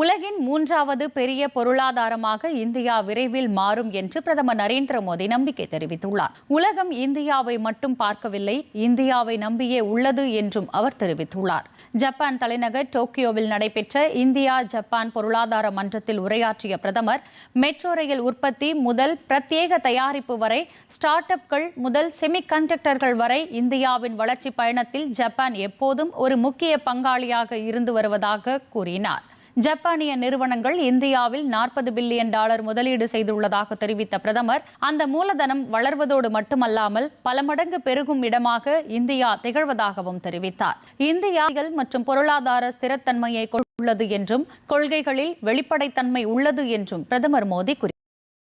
உலகின் மூன்றாவது பெரிய பொருளாதாரமாக இந்தியா விரைவில் மாறும் என்று பிரதமர் நரேந்திர மோடி நம்பிக்கை தெரிவித்துள்ளார். உலகம் இந்தியாவை மட்டும் பார்க்கவில்லை இந்தியாவை நம்பியே உள்ளது என்றும் அவர் தெரிவித்துள்ளார். ஜப்பான் தலைநகர் டோக்கியோவில் நடைபெற்ற இந்தியா ஜப்பான் பொருளாதார மன்றத்தில் உரையாற்றிய பிரதமர் மெட்ரோ ரயில் உற்பத்தி முதல் பிரத்யேக தயாரிப்பு வரை ஸ்டார்ட் அப்கள் முதல் செமிகண்டக்டர்கள் வரை இந்தியாவின் வளர்ச்சி பயணத்தில் ஜப்பான் எப்போதும் ஒரு முக்கிய பங்காளியாக இருந்து வருவதாக கூறினார். ஜப்பானிய நிறுவனங்கள் இந்தியாவில் நாற்பது பில்லியன் டாலர் முதலீடு செய்துள்ளதாக தெரிவித்த பிரதமர் அந்த மூலதனம் வளர்வதோடு மட்டுமல்லாமல் பல மடங்கு பெருகும் இடமாக இந்தியா திகழ்வதாகவும் தெரிவித்தார். இந்தியாவில் மற்றும் பொருளாதார ஸ்திரத்தன்மையை கொண்டுள்ளது என்றும் கொள்கைகளில் வெளிப்படைத்தன்மை உள்ளது என்றும் பிரதமர் மோடி குறிப்பிட்டார்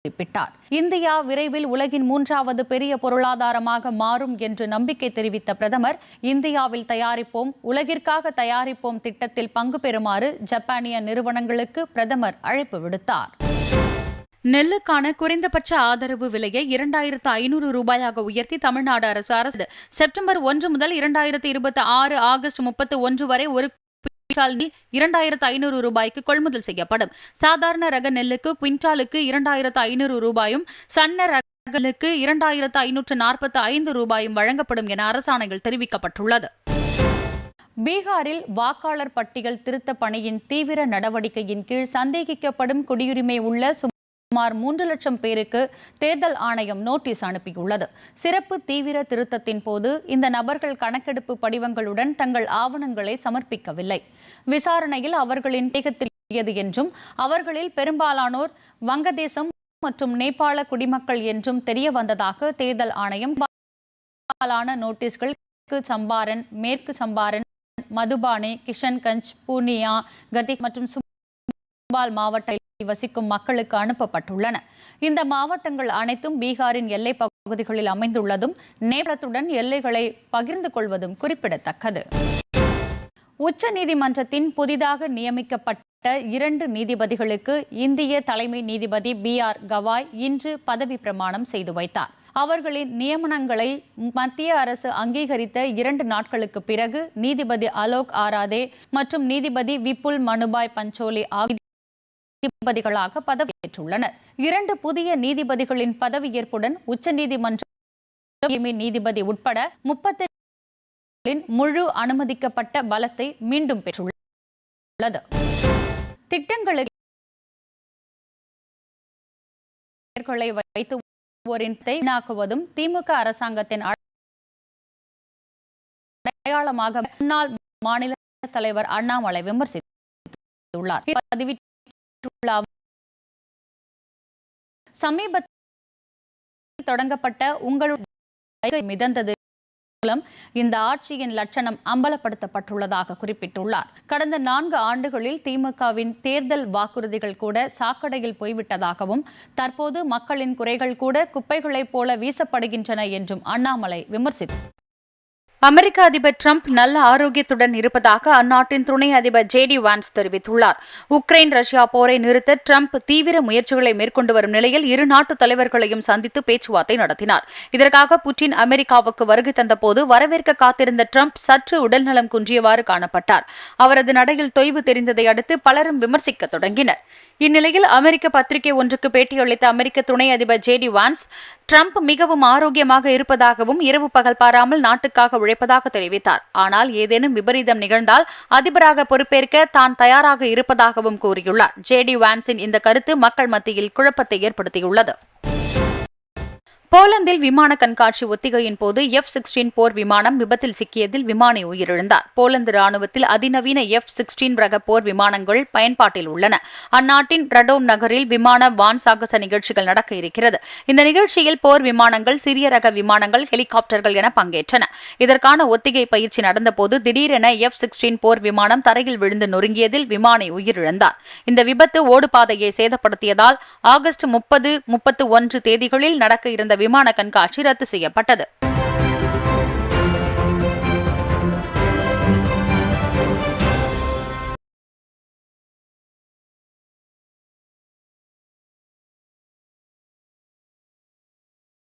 குறிப்பிட்டார். இந்தியா விரைவில் உலகின் மூன்றாவது பெரிய பொருளாதாரமாக மாறும் என்று நம்பிக்கை தெரிவித்த பிரதமர் இந்தியாவில் தயாரிப்போம் உலகிற்காக தயாரிப்போம் திட்டத்தில் பங்கு பெறுமாறு ஜப்பானிய நிறுவனங்களுக்கு பிரதமர் அழைப்பு விடுத்தார். நெல்லுக்கான குறைந்தபட்ச ஆதரவு விலையை இரண்டாயிரத்து ஐநூறு ரூபாயாக உயர்த்தி தமிழ்நாடு அரசு அரசு செப்டம்பர் ஒன்று முதல் இரண்டாயிரத்து இருபத்தி ஆறு ஆகஸ்ட் முப்பத்தி ஒன்று வரை ஒரு குவிண்டால் நெல் இரண்டாயிரத்து ஐநூறு ரூபாய்க்கு கொள்முதல் செய்யப்படும். சாதாரண ரக நெல்லுக்கு குவிண்டாலுக்கு இரண்டாயிரத்து ஐநூறு ரூபாயும் சன்ன ரகலுக்கு இரண்டாயிரத்து ஐநூற்று நாற்பத்தி ஐந்து ரூபாயும் வழங்கப்படும் என அரசாணையில் தெரிவிக்கப்பட்டுள்ளது. பீகாரில் வாக்காளர் பட்டியல் திருத்த பணியின் தீவிர நடவடிக்கையின் கீழ் சந்தேகிக்கப்படும் குடியுரிமை உள்ள சுமார் மூன்று லட்சம் பேருக்கு தேர்தல் ஆணையம் நோட்டீஸ் அனுப்பியுள்ளது. சிறப்பு தீவிர திருத்தத்தின் போது இந்த நபர்கள் கணக்கெடுப்பு படிவங்களுடன் தங்கள் ஆவணங்களை சமர்ப்பிக்கவில்லை. விசாரணையில் அவர்களின் தேகத்தில் என்றும் அவர்களில் பெரும்பாலானோர் வங்கதேசம் மற்றும் நேபாள குடிமக்கள் என்றும் தெரிய வந்ததாக தேர்தல் ஆணையம் நோட்டீஸ்கள் சம்பாரன் மேற்கு சம்பாரன் மதுபானி கிஷன்கஞ்ச் பூர்ணியா கதிக் மற்றும் சுபால் மாவட்ட வசிக்கும் மக்களுக்கு அனுப்பப்பட்டுள்ளன. இந்த மாவட்டங்கள் அனைத்தும் பீகாரின் எல்லை பகுதிகளில் அமைந்துள்ளதும் நேபாளத்துடன் எல்லைகளை பகிர்ந்து கொள்வதும் குறிப்பிடத்தக்கது. உச்ச நீதிமன்றத்தின் புதிதாக நியமிக்கப்பட்ட இரண்டு நீதிபதிகளுக்கு இந்திய தலைமை நீதிபதி பி ஆர் கவாய் இன்று பதவி பிரமாணம் செய்து வைத்தார். அவர்களின் நியமனங்களை மத்திய அரசு அங்கீகரித்த இரண்டு நாட்களுக்கு பிறகு நீதிபதி அலோக் ஆராதே மற்றும் நீதிபதி விபுல் மனுபாய் பஞ்சோலி ஆகிய நீதிபதிகளாக பதவியேற்றுள்ளனர். இரண்டு புதிய நீதிபதிகளின் பதவியேற்புடன் உச்சநீதிமன்றம் நீதிபதி உட்பட முப்பத்தி முழு அனுமதிக்கப்பட்ட பலத்தை மீண்டும் பெற்றுள்ளது. திட்டங்களுக்கு வைத்து வீணாக்குவதும் திமுக அரசாங்கத்தின் அடையாளமாக முன்னாள் மாநில தலைவர் அண்ணாமலை விமர்சித்துள்ளார். சமீபத்தில் தொடங்கப்பட்ட உங்களுடைய மிதந்தது. மூலம் இந்த ஆட்சியின் லட்சணம் அம்பலப்படுத்தப்பட்டுள்ளதாக குறிப்பிட்டுள்ளார். கடந்த நான்கு ஆண்டுகளில் திமுகவின் தேர்தல் வாக்குறுதிகள் கூட சாக்கடையில் போய்விட்டதாகவும் தற்போது மக்களின் குறைகள் கூட குப்பைகளைப் போல வீசப்படுகின்றன என்றும் அண்ணாமலை விமர்சித்தார். அமெரிக்க அதிபர் டிரம்ப் நல்ல ஆரோக்கியத்துடன் இருப்பதாக அந்நாட்டின் துணை அதிபர் ஜே டி வான்ஸ் தெரிவித்துள்ளார். உக்ரைன் ரஷ்யா போரை நிறுத்த டிரம்ப் தீவிர முயற்சிகளை மேற்கொண்டு வரும் நிலையில் இரு நாட்டு தலைவர்களையும் சந்தித்து பேச்சுவார்த்தை நடத்தினார். இதற்காக புட்டின் அமெரிக்காவுக்கு வருகை தந்தபோது வரவேற்க காத்திருந்த டிரம்ப் சற்று உடல்நலம் குன்றியவாறு காணப்பட்டார். அவரது நடையில் தொய்வு தெரிந்ததை அடுத்து பலரும் விமர்சிக்க தொடங்கினர். இந்நிலையில் அமெரிக்க பத்திரிகை ஒன்றுக்கு பேட்டியளித்த அமெரிக்க துணை அதிபர் ஜே டி வான்ஸ் டிரம்ப் மிகவும் ஆரோக்கியமாக இருப்பதாகவும் இரவு பகல் பாராமல் நாட்டுக்காக உழைப்பதாக தெரிவித்தார். ஆனால் ஏதேனும் விபரீதம் நிகழ்ந்தால் அதிபராக பொறுப்பேற்க தான் தயாராக இருப்பதாகவும் கூறியுள்ளார். ஜே டி வான்ஸின் இந்த கருத்து மக்கள் மத்தியில் குழப்பத்தை ஏற்படுத்தியுள்ளது. போலந்தில் விமான கண்காட்சி ஒத்திகையின் போது எஃப் சிக்ஸ்டீன் போர் விமானம் விபத்தில் சிக்கியதில் விமானி உயிரிழந்தார். போலந்து ராணுவத்தில் அதிநவீன எஃப் சிக்ஸ்டீன் ரக போர் விமானங்கள் பயன்பாட்டில் உள்ளன. அந்நாட்டின் ரடோம் நகரில் விமான வான் சாகச நிகழ்ச்சிகள் நடக்க இருக்கிறது. இந்த நிகழ்ச்சியில் போர் விமானங்கள் சிறிய ரக விமானங்கள் ஹெலிகாப்டர்கள் என பங்கேற்றன. இதற்கான ஒத்திகை பயிற்சி நடந்தபோது திடீரென எஃப் சிக்ஸ்டீன் போர் விமானம் தரையில் விழுந்து நொறுங்கியதில் விமானி உயிரிழந்தார். இந்த விபத்து ஓடுபாதையை சேதப்படுத்தியதால் ஆகஸ்ட் முப்பது முப்பத்து ஒன்று தேதிகளில் நடக்க இருந்த விமான கண்காட்சி ரத்து செய்யப்பட்டது.